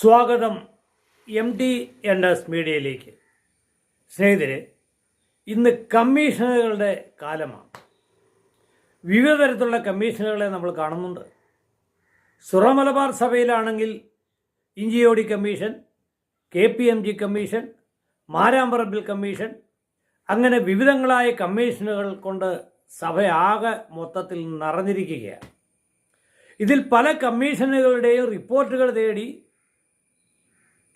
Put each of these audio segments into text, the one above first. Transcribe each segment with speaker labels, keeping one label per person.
Speaker 1: സ്വാഗതം M D N S മീഡിയയിലേക്ക് സ്നേഹിതരെ ഇന്ന് കമ്മീഷനുകളുടെ കാലമാണ്. വിവിധ തരത്തിലുള്ള കമ്മീഷനുകളെ നമ്മൾ കാണുന്നുണ്ട്. Syro-Malabar സഭയിലാണെങ്കിൽ Inchiyodi commission K P M G commission Maramparampil commission അങ്ങനെ വിവിധങ്ങളായ കമ്മീഷനുകൾ കൊണ്ട് സഭയാകെ മൊത്തത്തിൽ നിറഞ്ഞിരിക്കുകയാണ്. ഇതിൽ പല കമ്മീഷനുകളുടെയും റിപ്പോർട്ടുകൾ തേടി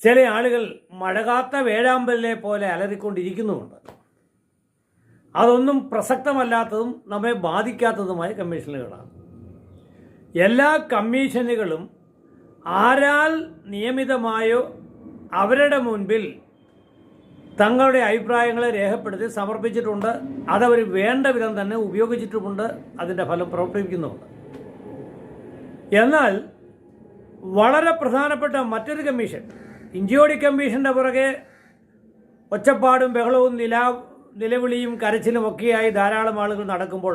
Speaker 1: ചില ആളുകൾ മഴകാത്ത വേഴാമ്പലിനെ പോലെ അലറിക്കൊണ്ടിരിക്കുന്നുമുണ്ട്. അതൊന്നും പ്രസക്തമല്ലാത്തതും നമ്മെ ബാധിക്കാത്തതുമായ കമ്മീഷനുകളാണ്. എല്ലാ കമ്മീഷനുകളും ആരാൽ നിയമിതമായോ അവരുടെ മുൻപിൽ തങ്ങളുടെ അഭിപ്രായങ്ങളെ രേഖപ്പെടുത്തി സമർപ്പിച്ചിട്ടുണ്ട്. അതവർ വേണ്ട വിധം തന്നെ ഉപയോഗിച്ചിട്ടുമുണ്ട്. അതിന്റെ ഫലം പ്രവർത്തിപ്പിക്കുന്നുമുണ്ട്. എന്നാൽ വളരെ പ്രധാനപ്പെട്ട മറ്റൊരു കമ്മീഷൻ ഇഞ്ചിയോടി കമ്മീഷന്റെ പുറകെ ഒച്ചപ്പാടും ബഹളവും നില നിലവിളിയും കരച്ചിലും ഒക്കെയായി ധാരാളം ആളുകൾ നടക്കുമ്പോൾ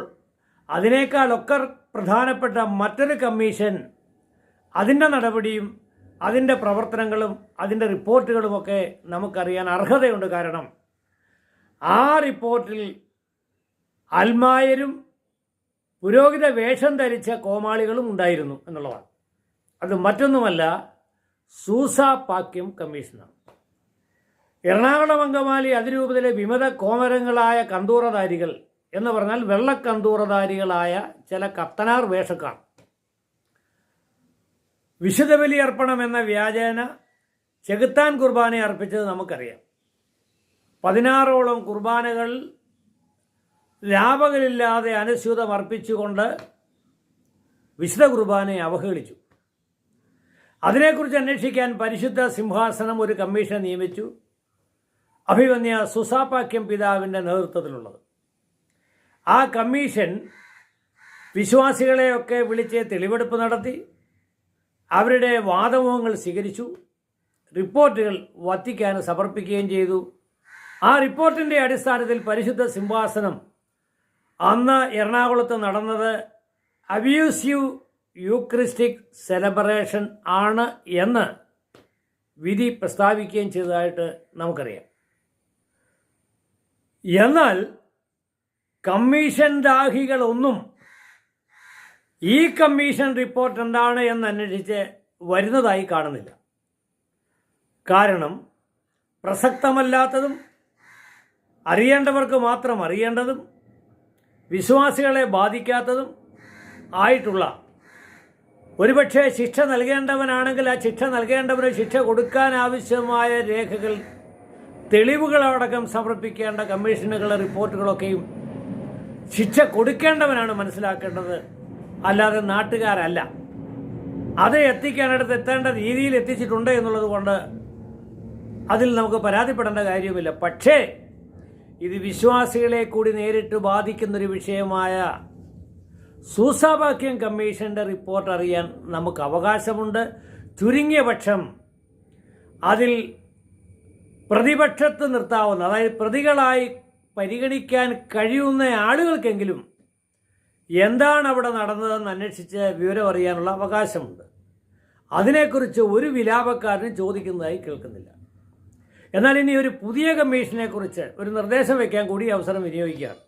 Speaker 1: അതിനേക്കാൾ അതിനേക്കാളൊക്കെ പ്രധാനപ്പെട്ട മറ്റൊരു കമ്മീഷൻ അതിന്റെ നടപടിയും അതിന്റെ പ്രവർത്തനങ്ങളും അതിന്റെ റിപ്പോർട്ടുകളുമൊക്കെ നമുക്കറിയാൻ അർഹതയുണ്ട്. കാരണം ആ റിപ്പോർട്ടിൽ അൽമായരും പുരോഹിത വേഷം ധരിച്ച കോമാളികളും ഉണ്ടായിരുന്നു എന്നുള്ളതാണ്. അത് മറ്റൊന്നുമല്ല സൂസ പാക്യം കമ്മീഷണർ. എറണാകുളം അങ്കമാലി അതിരൂപതയിലെ വിമത കോമരങ്ങളായ കന്തൂറധാരികൾ എന്ന് പറഞ്ഞാൽ വെള്ളക്കന്തൂറധാരികളായ ചില കത്തനാർ വേഷക്കാർ. വിശുദ്ധബലി അർപ്പണം എന്ന വ്യാജേന ചെകുത്താൻ കുർബാന അർപ്പിച്ചത് നമുക്കറിയാം. പതിനാറോളം കുർബാനകൾ ലാഭകളില്ലാതെ അനുസ്യൂതം അർപ്പിച്ചുകൊണ്ട് വിശുദ്ധ കുർബാനയെ അവഹേളിച്ചു. അതിനെക്കുറിച്ച് അന്വേഷിക്കാൻ പരിശുദ്ധ സിംഹാസനം ഒരു കമ്മീഷൻ നിയമിച്ചു. അഭിമന്യ സുസാപാക്യം പിതാവിന്റെ നേതൃത്വത്തിലുള്ളത്. ആ കമ്മീഷൻ വിശ്വാസികളെയൊക്കെ വിളിച്ച് തെളിവെടുപ്പ് നടത്തി അവരുടെ വാദമുഖങ്ങൾ സ്വീകരിച്ചു റിപ്പോർട്ടുകൾ വത്തിക്കാന് സമർപ്പിക്കുകയും ചെയ്തു. ആ റിപ്പോർട്ടിന്റെ അടിസ്ഥാനത്തിൽ പരിശുദ്ധ സിംഹാസനം അന്ന് എറണാകുളത്ത് നടന്നത് അബ്യൂസീവ് യൂക്രിസ്റ്റിക് സെലബ്രേഷൻ ആണ് എന്ന് വിധി പ്രസ്താവിക്കുകയും ചെയ്തതായിട്ട് നമുക്കറിയാം. എന്നാൽ കമ്മീഷൻ ദാഹികളൊന്നും ഈ കമ്മീഷൻ റിപ്പോർട്ട് എന്താണ് എന്ന് അന്വേഷിച്ച് വരുന്നതായി കാണുന്നില്ല. കാരണം പ്രസക്തമല്ലാത്തതും അറിയേണ്ടവർക്ക് മാത്രം അറിയേണ്ടതും വിശ്വാസികളെ ബാധിക്കാത്തതും ആയിട്ടുള്ള ഒരുപക്ഷെ ശിക്ഷ നൽകേണ്ടവനാണെങ്കിൽ ആ ശിക്ഷ നൽകേണ്ടവന് ശിക്ഷ കൊടുക്കാൻ ആവശ്യമായ രേഖകൾ തെളിവുകളടക്കം സമർപ്പിക്കേണ്ട കമ്മീഷനുകളുടെ റിപ്പോർട്ടുകളൊക്കെയും ശിക്ഷ കൊടുക്കേണ്ടവനാണ് മനസ്സിലാക്കേണ്ടത്. അല്ലാതെ നാട്ടുകാരല്ല. അത് എത്തിക്കാനിടത്ത് എത്തേണ്ട രീതിയിൽ എത്തിച്ചിട്ടുണ്ട് എന്നുള്ളത് കൊണ്ട് അതിൽ നമുക്ക് പരാതിപ്പെടേണ്ട കാര്യമില്ല പക്ഷേ ഇത് വിശ്വാസികളെ കൂടി നേരിട്ട് ബാധിക്കുന്നൊരു വിഷയമായ സൂസാവാക്യം കമ്മീഷന്റെ റിപ്പോർട്ട് അറിയാൻ നമുക്ക് അവകാശമുണ്ട്. ചുരുങ്ങിയ പക്ഷം അതിൽ പ്രതിപക്ഷത്ത് നിർത്താവുന്ന അതായത് പ്രതികളായി പരിഗണിക്കാൻ കഴിയുന്ന ആളുകൾക്കെങ്കിലും എന്താണ് അവിടെ നടന്നതെന്ന് അന്വേഷിച്ച് വിവരം അറിയാനുള്ള അവകാശമുണ്ട്. അതിനെക്കുറിച്ച് ഒരു വിലാപക്കാരനും ചോദിക്കുന്നതായി കേൾക്കുന്നില്ല. എന്നാൽ ഇനി ഒരു പുതിയ കമ്മീഷനെക്കുറിച്ച് ഒരു നിർദ്ദേശം വയ്ക്കാൻ കൂടി അവസരം വിനിയോഗിക്കുകയാണ്.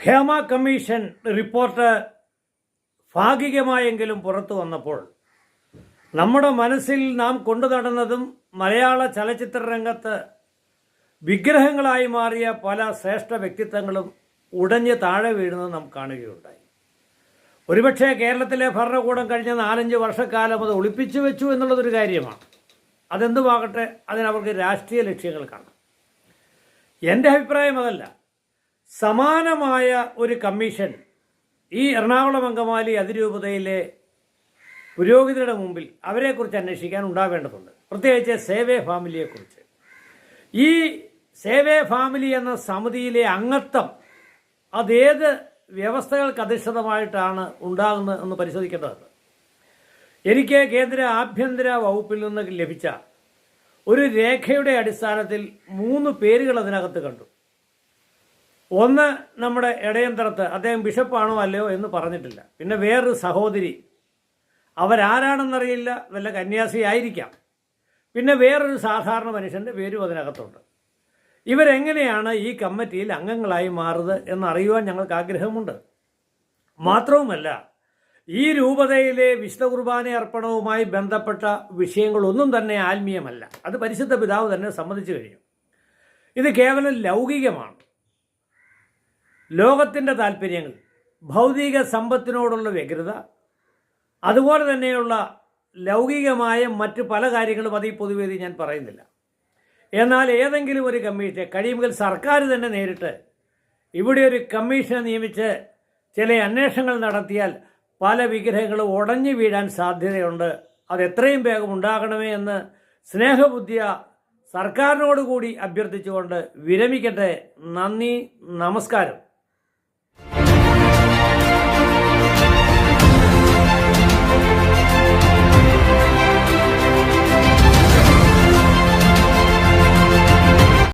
Speaker 1: ഹേമ കമ്മീഷൻ റിപ്പോർട്ട് ഭാഗികമായെങ്കിലും പുറത്തു വന്നപ്പോൾ നമ്മുടെ മനസ്സിൽ നാം കൊണ്ടു നടന്നതും മലയാള ചലച്ചിത്ര രംഗത്ത് വിഗ്രഹങ്ങളായി മാറിയ പല ശ്രേഷ്ഠ വ്യക്തിത്വങ്ങളും ഉടഞ്ഞ് താഴെ വീഴുന്നത് നാം കാണുകയുണ്ടായി. ഒരുപക്ഷെ കേരളത്തിലെ ഭരണകൂടം കഴിഞ്ഞ നാലഞ്ച് വർഷക്കാലം അത് ഒളിപ്പിച്ചു വെച്ചു എന്നുള്ളതൊരു കാര്യമാണ്. അതെന്തുമാകട്ടെ അതിനവർക്ക് രാഷ്ട്രീയ ലക്ഷ്യങ്ങൾ കാണാം. എന്റെ അഭിപ്രായം അതല്ല. സമാനമായ ഒരു കമ്മീഷൻ ഈ എറണാകുളം അങ്കമാലി അതിരൂപതയിലെ പുരോഹിതരുടെ മുമ്പിൽ അവരെക്കുറിച്ച് അന്വേഷിക്കാൻ ഉണ്ടാവേണ്ടതുണ്ട് പ്രത്യേകിച്ച് സേവേ ഫാമിലിയെക്കുറിച്ച്. ഈ സേവേ ഫാമിലി എന്ന സമിതിയിലെ അംഗത്വം അതേത് വ്യവസ്ഥകൾക്ക് അധിഷ്ഠിതമായിട്ടാണ് ഉണ്ടാകുന്നത് എന്ന് പരിശോധിക്കേണ്ടതുണ്ട്. എനിക്ക് കേന്ദ്ര ആഭ്യന്തര വകുപ്പിൽ നിന്ന് ലഭിച്ച ഒരു രേഖയുടെ അടിസ്ഥാനത്തിൽ മൂന്ന് പേരുകൾ അതിനകത്ത് കണ്ടു. ഒന്ന് നമ്മുടെ ഇടയന്തരത്ത് അദ്ദേഹം ബിഷപ്പാണോ അല്ലയോ എന്ന് പറഞ്ഞിട്ടില്ല. പിന്നെ വേറൊരു സഹോദരി. അവരാരാണെന്നറിയില്ല. വല്ല കന്യാസി ആയിരിക്കാം. പിന്നെ വേറൊരു സാധാരണ മനുഷ്യന്റെ പേരും അതിനകത്തുണ്ട്. ഇവരെങ്ങനെയാണ് ഈ കമ്മിറ്റിയിൽ അംഗങ്ങളായി മാറുന്നത് എന്നറിയുവാൻ ഞങ്ങൾക്ക് ആഗ്രഹമുണ്ട്. മാത്രവുമല്ല ഈ രൂപതയിലെ വിശുദ്ധ കുർബാന അർപ്പണവുമായി ബന്ധപ്പെട്ട വിഷയങ്ങളൊന്നും തന്നെ ആത്മീയമല്ല. അത് പരിശുദ്ധ പിതാവ് തന്നെ സമ്മതിച്ചു കഴിഞ്ഞു. ഇത് കേവലം ലൗകികമാണ്. ലോകത്തിന്റെ താല്പര്യങ്ങൾ ഭൗതിക സമ്പത്തിനോടുള്ള വ്യഗ്രത അതുപോലെ തന്നെയുള്ള ലൗകികമായ മറ്റ് പല കാര്യങ്ങളും അത് പൊതുവേദി ഞാൻ പറയുന്നില്ല. എന്നാൽ ഏതെങ്കിലും ഒരു കമ്മീഷൻ കഴിയുമെങ്കിൽ സർക്കാർ തന്നെ നേരിട്ട് ഇവിടെ ഒരു കമ്മീഷനെ നിയമിച്ച് ചില അന്വേഷണങ്ങൾ നടത്തിയാൽ പല വിഗ്രഹങ്ങളും ഉടഞ്ഞു വീഴാൻ സാധ്യതയുണ്ട്. അത് എത്രയും വേഗം ഉണ്ടാകണമേ എന്ന് സ്നേഹബുദ്ധിയ സർക്കാരിനോടുകൂടി അഭ്യർത്ഥിച്ചുകൊണ്ട് വിരമിക്കട്ടെ. നന്ദി നമസ്കാരം.